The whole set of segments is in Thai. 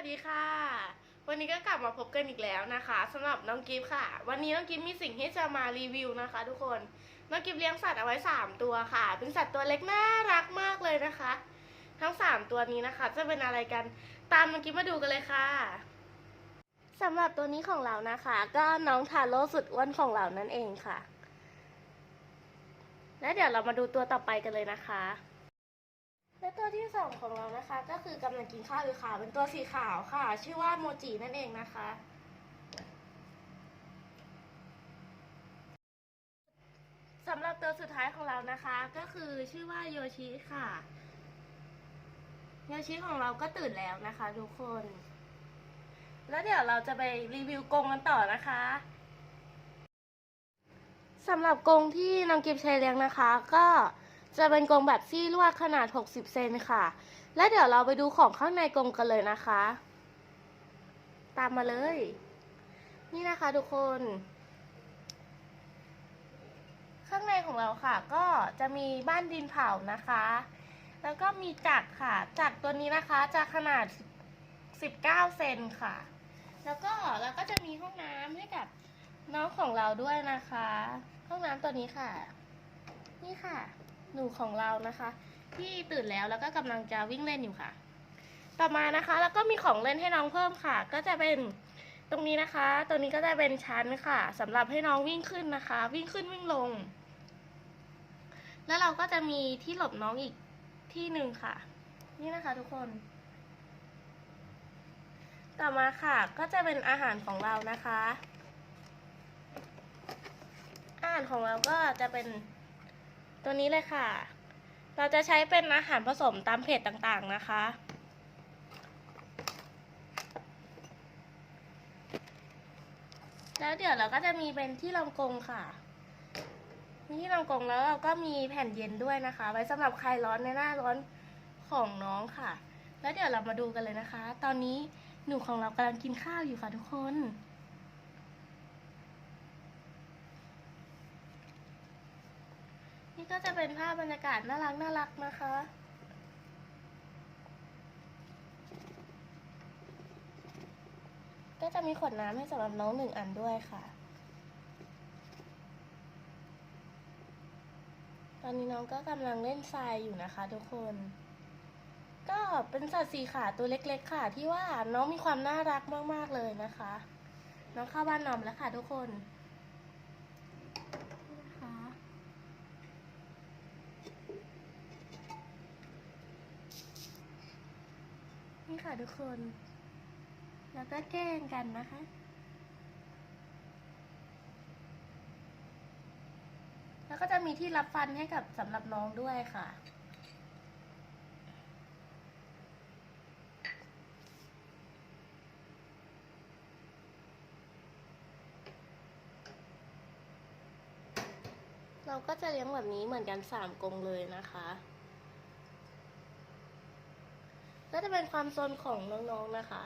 วัสดีค่ะ วันนี้ก็กลับมาพบกันอีกแล้วนะคะสำหรับน้องกิฟต์ค่ะ วันนี้น้องกิฟต์มีสิ่งที่จะมารีวิวนะคะ ทุกคนน้องกิฟต์เลี้ยงสัตว์เอาไว้ 3 ตัวค่ะ เป็นสัตว์ตัวเล็กน่ารักมากเลยนะคะ ทั้ง 3 ตัวนี้นะคะ จะเป็นอะไรกันตามน้องกิฟต์มาดูกันเลยค่ะสำหรับตัวนี้ของเรานะคะ ก็น้องทาโร่สุดอ้วนของเรานั่นเองค่ะ และเดี๋ยวเรามาดูตัวต่อไปกันเลยนะคะ และตัวที่สองของเรานะคะ ก็คือกำลังกินข้าวอยู่ค่ะเป็นตัวสีขาวค่ะ ชื่อว่าโมจินั่นเองนะคะ สำหรับตัวสุดท้ายของเรานะคะ ก็คือชื่อว่าโยชิค่ะ โยชิของเราก็ตื่นแล้วนะคะทุกคน แล้วเดี๋ยวเราจะไปรีวิวกรงกันต่อนะคะสำหรับกรงที่น้องกิฟใช้เลี้ยงนะคะ ก็ จะเป็นกรงแบบซี่ลวดขนาด 60 เซนค่ะ และเดี๋ยวเราไปดูของข้างในกรงกันเลยนะคะ ตามมาเลย นี่นะคะทุกคน ข้างในของเราค่ะ ก็จะมีบ้านดินเผานะคะ แล้วก็มีจักรค่ะ จักรตัวนี้นะคะจะขนาด 19 เซนค่ะ แล้วก็เราก็จะมีห้องน้ำให้กับน้องของเราด้วยนะคะ ห้องน้ำตัวนี้ค่ะ นี่ค่ะ หนูของเรานะคะ ที่ตื่นแล้วแล้วก็กำลังจะวิ่งเล่นอยู่ค่ะ ต่อมานะคะ แล้วก็มีของเล่นให้น้องเพิ่มค่ะ ก็จะเป็นตรงนี้นะคะตรงนี้ก็จะเป็นชั้นค่ะสำหรับให้น้องวิ่งขึ้นนะคะ วิ่งขึ้นวิ่งลง แล้วเราก็จะมีที่หลบน้องอีกที่หนึ่งค่ะ นี่นะคะทุกคน ต่อมาค่ะ ก็จะเป็นอาหารของเรานะคะ อาหารของเราก็จะเป็น ตัวนี้เลยค่ะ เราจะใช้เป็นอาหารผสมตามเพจต่างๆนะคะ แล้วเดี๋ยวเราก็จะมีเป็นที่รองกงค่ะมีที่รองกงแล้วเราก็มีแผ่นเย็นด้วยนะคะ ไว้สำหรับใครร้อนในหน้าร้อนของน้องค่ะ แล้วเดี๋ยวเรามาดูกันเลยนะคะ ตอนนี้หนูของเรากำลังกินข้าวอยู่ค่ะทุกคน ก็จะเป็นภาพบรรยากาศน่ารักน่ารักนะคะ ก็จะมีขวดน้ำให้สำหรับน้องหนึ่งอันด้วยค่ะ ตอนนี้น้องก็กำลังเล่นทรายอยู่นะคะทุกคน ก็เป็นสัตว์สีขาตัวเล็กๆค่ะ ที่ว่าน้องมีความน่ารักมากๆเลยนะคะ น้องเข้าบ้านนอมแล้วค่ะทุกคนนะคะ นี่ ค่ะทุกคน แล้วก็แกล้งกันนะคะ แล้วก็จะมีที่รับฟันให้กับสำหรับน้องด้วยค่ะเราก็จะเลี้ยงแบบนี้เหมือนกันสามกรงเลยนะคะ ก็จะเป็นความโซนของน้องๆนะคะ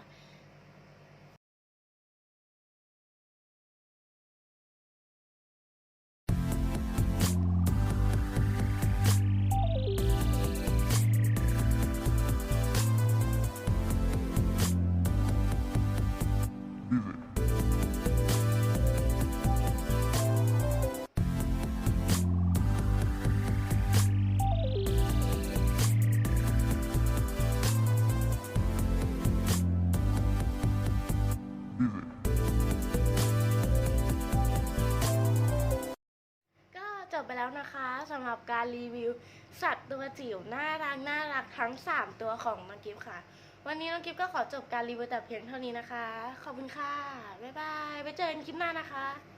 จบไปแล้วนะคะสำหรับการรีวิว สัตว์ตัวจิ๋วน่ารักน่ารักทั้ง 3 ตัวของน้องกิฟค่ะ วันนี้น้องกิฟก็ขอจบการรีวิวแต่เพียงเท่านี้นะคะ ขอบคุณค่ะ บ๊ายบาย ไปเจอกันคลิปหน้านะคะ